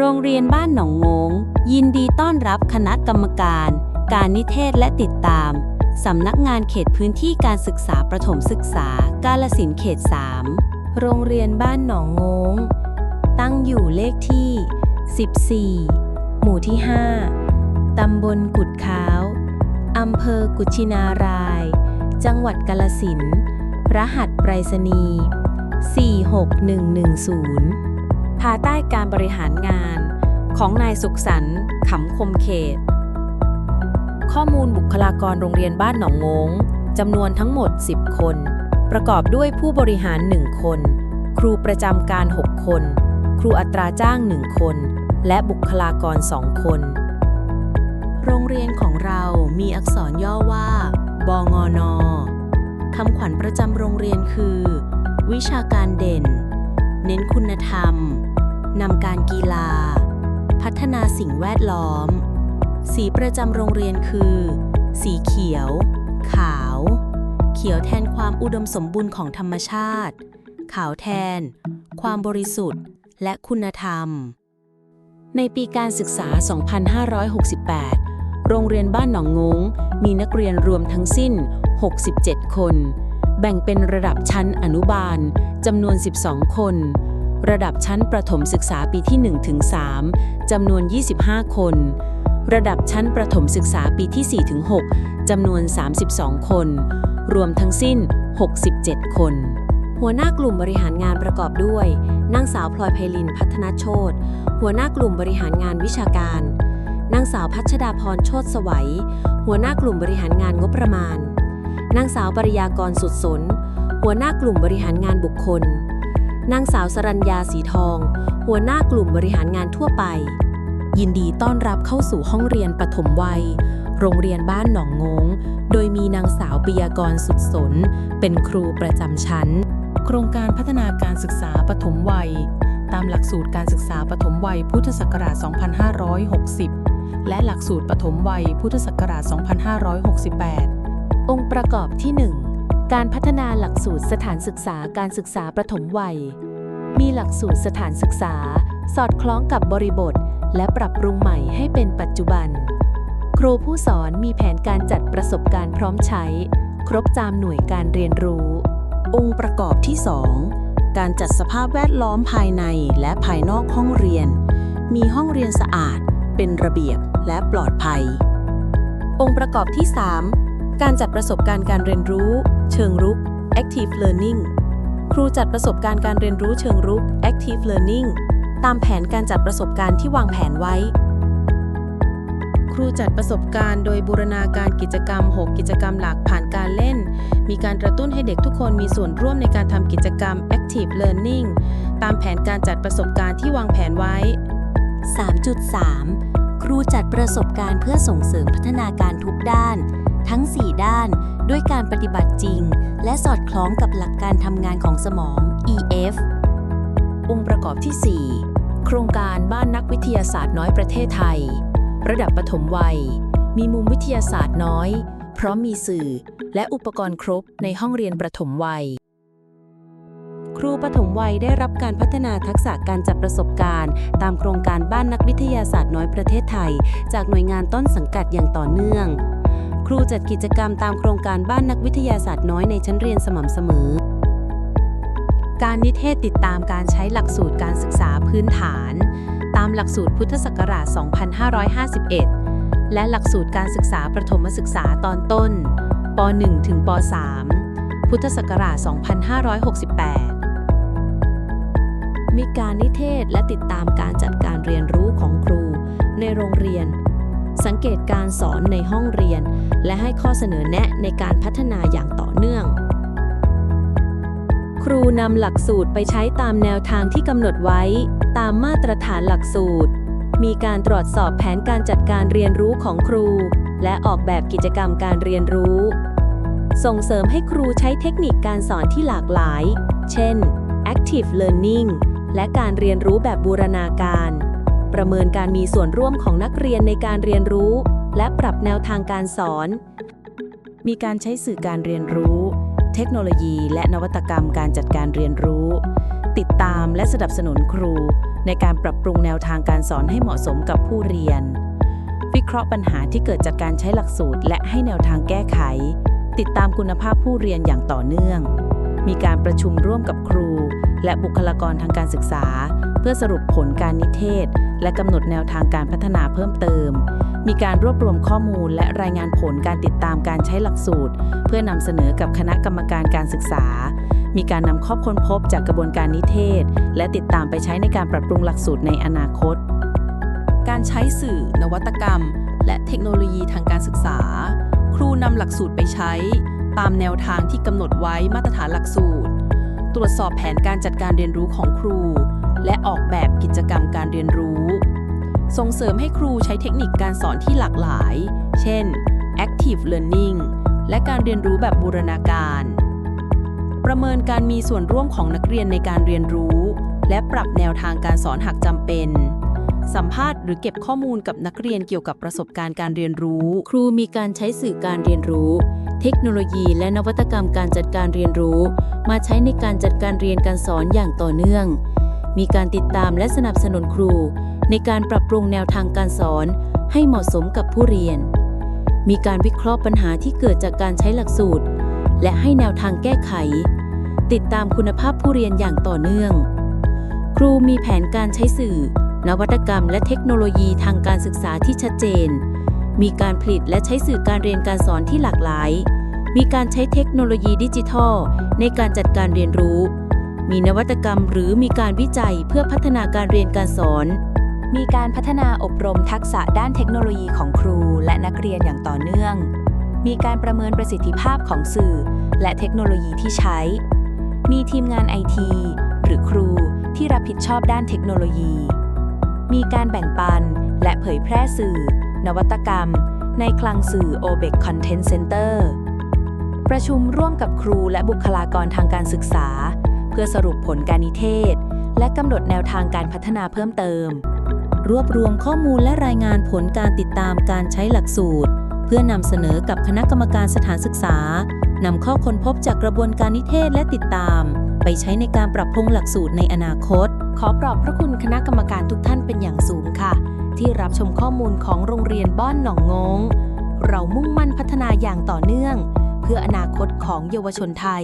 โรงเรียนบ้านหนองงง ยินดีต้อนรับคณะกรรมการ การนิเทศและติดตาม สำนักงานเขตพื้นที่การศึกษาประถมศึกษา กาลสินเขต 3 โรงเรียนบ้านหนองงง ตั้งอยู่เลขที่ 14 หมู่ที่ 5 ตำบลกุดขาว อำเภอกุชินาราย จังหวัดกาลสินรหัสไปรษณีย์46110 ภายใต้การบริหารงานของนายสุขสันต์ขำคมเขต ข้อมูลบุคลากรโรงเรียนบ้านหนองงงจำนวนทั้งหมด 10 คน ประกอบด้วยผู้บริหาร 1 คน ครูประจำการ 6 คน ครูอัตราจ้าง 1 คน และบุคลากร 2 คน โรงเรียนของเรามีอักษรย่อว่า บงนคำขวัญประจำโรงเรียนคือ วิชาการเด่น เน้นคุณธรรม นำการกีฬา พัฒนาสิ่งแวดล้อม สีประจำโรงเรียนคือ สีเขียว ขาว เขียวแทนความอุดมสมบูรณ์ของธรรมชาติ ขาวแทน ความบริสุทธิ์ และคุณธรรม ในปีการศึกษา 2568 โรงเรียนบ้านหนองงงมีนักเรียนรวมทั้งสิ้น 67 คน แบ่งเป็นระดับชั้นอนุบาลจำนวน 12 คน ระดับชั้นประถมศึกษาปีที่1ถึง3จำนวน 25 คน ระดับชั้นประถมศึกษาปีที่4ถึง6จำนวน 32 คน รวมทั้งสิ้น 67 คน หัวหน้ากลุ่มบริหารงานประกอบด้วยนางสาวพลอยไพลินพัฒนโชตหัวหน้ากลุ่มบริหารงานวิชาการ นางสาวพัชดาพรโชตสวัย หัวหน้ากลุ่มบริหารงานงบประมาณ นางสาวปริยากรสุดสน หัวหน้ากลุ่มบริหารงานบุคคล นางสาวสรัญญาสีทอง หัวหน้ากลุ่มบริหารงานทั่วไป ยินดีต้อนรับเข้าสู่ห้องเรียนปฐมวัย โรงเรียนบ้านหนองงง โดยมีนางสาวปิยากรสุดสน เป็นครูประจำชั้น โครงการพัฒนาการศึกษาปฐมวัย ตามหลักสูตรการศึกษาปฐมวัยพุทธศักราช 2560 และหลักสูตรปฐมวัยพุทธศักราช 2568 องค์ประกอบที่ 1 การพัฒนาหลักสูตรสถานศึกษาการศึกษาประถมวัย มีหลักสูตรสถานศึกษา สอดคล้องกับบริบท และปรับปรุงใหม่ให้เป็นปัจจุบัน ครูผู้สอนมีแผนการจัดประสบการณ์พร้อมใช้ ครบจามหน่วยการเรียนรู้ องค์ประกอบที่ 2 การจัดสภาพแวดล้อมภายในและภายนอกห้องเรียน มีห้องเรียนสะอาด เป็นระเบียบและปลอดภัย องค์ประกอบที่ 3 การจัดประสบการณ์การเรียนรู้ เชิงรุก active learning ครูจัดประสบการณ์การเรียนรู้เชิงรุก active learning ตามแผนการจัดประสบการณ์ที่วางแผนไว้ ครูจัดประสบการณ์โดยบูรณาการกิจกรรม 6 กิจกรรมหลักผ่านการเล่น มีการกระตุ้นให้เด็กทุกคนมีส่วนร่วมในการทำกิจกรรม active learning ตามแผนการจัดประสบการณ์ที่วางแผนไว้ 3.3 ครูจัดประสบการณ์เพื่อส่งเสริมพัฒนาการทุกด้าน ทั้ง 4 ด้านด้วยการปฏิบัติจริง และสอดคล้องกับหลักการทำงานของสมอง EF องค์ประกอบที่ 4 โครงการบ้านนักวิทยาศาสตร์น้อยประเทศไทย ระดับปฐมวัย มีมุมวิทยาศาสตร์น้อย พร้อมมีสื่อ และอุปกรณ์ครบในห้องเรียนประถมวัย ครูปฐมวัยได้รับการพัฒนาทักษะการจัดประสบการณ์ ตามโครงการบ้านนักวิทยาศาสตร์น้อยประเทศไทย จากหน่วยงานต้นสังกัดอย่างต่อเนื่อง ครูจัดกิจกรรมตามโครงการบ้านนักวิทยาศาสตร์น้อยในชั้นเรียนสม่ำเสมอ การนิเทศติดตามการใช้หลักสูตรการศึกษาพื้นฐาน ตามหลักสูตรพุทธศักราช 2551 และหลักสูตรการศึกษาประถมศึกษาตอนต้นป .1 ถึงป .3 พุทธศักราช 2568 มีการนิเทศและติดตามการจัด กตการสอนในห้องเรียน และให้ข้อเสนอแนะในการพัฒนาอย่างต่อเนื่อง ครูนำหลักสูตรไปใช้ตามแนวทางที่กำหนดไว้ ตามมาตรฐานหลักสูตร มีการตรวจสอบแผนการจัดการเรียนรู้ของครู และออกแบบกิจกรรมการเรียนรู้ ส่งเสริมให้ครูใช้เทคนิคการสอนที่หลากหลาย เช่น active learning และการเรียนรู้แบบบูรณาการ ประเมินการมีส่วนร่วมของนักเรียนในการเรียนรู้ และปรับแนวทางการสอน มีการใช้สื่อการเรียนรู้ เทคโนโลยี และนวัตกรรมการจัดการเรียนรู้ ติดตามและสนับสนุนครู ในการปรับปรุงแนวทางการสอนให้เหมาะสมกับผู้เรียน วิเคราะห์ปัญหาที่เกิดจากการใช้หลักสูตร และให้แนวทางแก้ไข ติดตามคุณภาพผู้เรียนอย่างต่อเนื่อง มีการประชุมร่วมกับครู และบุคลากรทางการศึกษา เพื่อสรุปผลการนิเทศ และกำหนดแนวทางการพัฒนาเพิ่มเติม มีการรวบรวมข้อมูลและรายงานผลการติดตามการใช้หลักสูตร เพื่อนำเสนอกับคณะกรรมการการศึกษา มีการนำข้อค้นพบจากกระบวนการนิเทศ และติดตามไปใช้ในการปรับปรุงหลักสูตรในอนาคต การใช้สื่อ นวัตกรรม และเทคโนโลยีทางการศึกษา ครูนำหลักสูตรไปใช้ ตามแนวทางที่กำหนดไว้มาตรฐานหลักสูตร ตรวจสอบแผนการจัดการเรียนรู้ของครู และออกแบบกิจกรรมการเรียนรู้ ส่งเสริมให้ครูใช้เทคนิคการสอนที่หลากหลาย เช่น active learning และการเรียนรู้แบบบูรณาการ ประเมินการมีส่วนร่วมของนักเรียนในการเรียนรู้ และปรับแนวทางการสอนหากจำเป็น สัมภาษณ์หรือเก็บข้อมูลกับนักเรียนเกี่ยวกับประสบการณ์การเรียนรู้ ครูมีการใช้สื่อการเรียนรู้ เทคโนโลยีและนวัตกรรมการจัดการเรียนรู้ มาใช้ในการจัดการเรียนการสอนอย่างต่อเนื่อง มีการติดตามและสนับสนุนครู ในการปรับปรุงแนวทางการสอนให้เหมาะสมกับผู้เรียน มีการวิเคราะห์ปัญหาที่เกิดจากการใช้หลักสูตร และให้แนวทางแก้ไข ติดตามคุณภาพผู้เรียนอย่างต่อเนื่อง ครูมีแผนการใช้สื่อ นวัตกรรม และเทคโนโลยีทางการศึกษาที่ชัดเจน มีการผลิตและใช้สื่อการเรียนการสอนที่หลากหลาย มีการใช้เทคโนโลยีดิจิทัล ในการจัดการเรียนรู้มีนวัตกรรมหรือมีการวิจัยเพื่อพัฒนาการเรียนการสอน มีการพัฒนาอบรมทักษะด้านเทคโนโลยีของครูและนักเรียนอย่างต่อเนื่อง มีการประเมินประสิทธิภาพของสื่อ และเทคโนโลยีที่ใช้ มีทีมงานไอทีหรือครูที่รับผิดชอบด้านเทคโนโลยี มีการแบ่งปันและเผยแพร่สื่อ นวัตกรรม ในคลังสื่อ OBEC Content Center ประชุมร่วมกับครูและบุคลากรทางการศึกษา เพื่อสรุปผลการนิเทศ และกำหนดแนวทางการพัฒนาเพิ่มเติม รวบรวมข้อมูลและรายงานผลการติดตามการใช้หลักสูตร เพื่อนำเสนอกับคณะกรรมการสถานศึกษานำข้อค้นพบจากกระบวนการนิเทศและติดตาม ไปใช้ในการปรับปรุงหลักสูตรในอนาคต ขอปลอบพระคุณคณะกรรมการทุกท่านเป็นอย่างสูงค่ะ ที่รับชมข้อมูลของโรงเรียนบ้านหนองงง เรามุ่งมั่นพัฒนาอย่างต่อเนื่อง เพื่ออนาคตของเยาวชนไทย